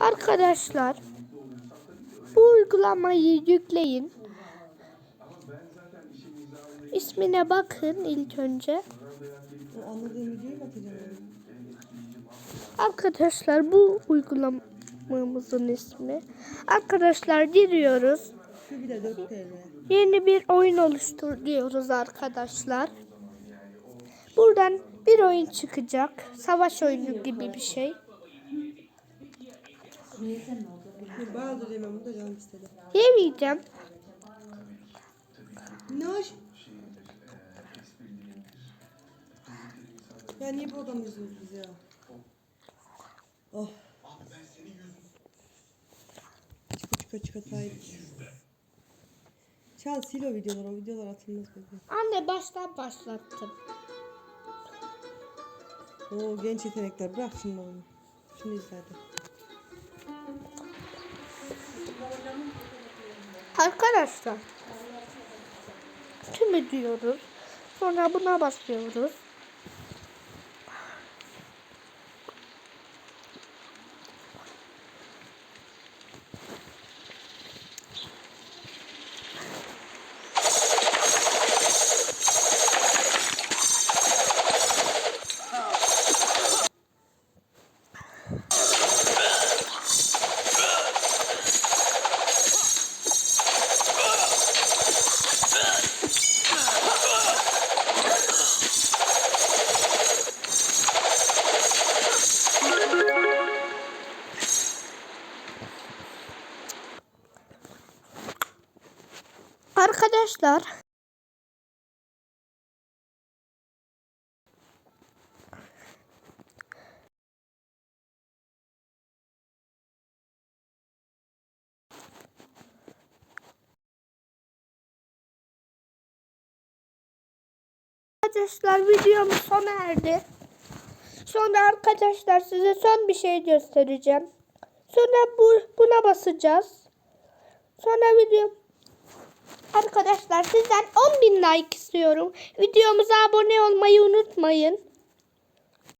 Arkadaşlar bu uygulamayı yükleyin. İsmine bakın ilk önce. Arkadaşlar bu uygulamamızın ismi. Arkadaşlar giriyoruz. Şu bile 4 TL. Yeni bir oyun oluştur diyoruz arkadaşlar. Buradan bir oyun çıkacak. Savaş oyunu gibi bir şey. Bazı yemem da canım istedi. Yemeyeceğim. Minnoş. Ya niye bu adamı izliyoruz biz ya? Oh. Çıka çıka çıka Tayyip. Çal sil o videoları, o videolar atılmaz böyle. Anne baştan başlattım. Oo genç yetenekler bırak şimdi onu. Şunu izle hadi. Arkadaşlar. Tümü diyoruz. Sonra buna basıyoruz. Arkadaşlar. Arkadaşlar videomuz sona erdi. Sonra arkadaşlar size son bir şey göstereceğim. Sonra bu, buna basacağız. Sonra video Arkadaşlar sizden 10.000 like istiyorum. Videomuza abone olmayı unutmayın.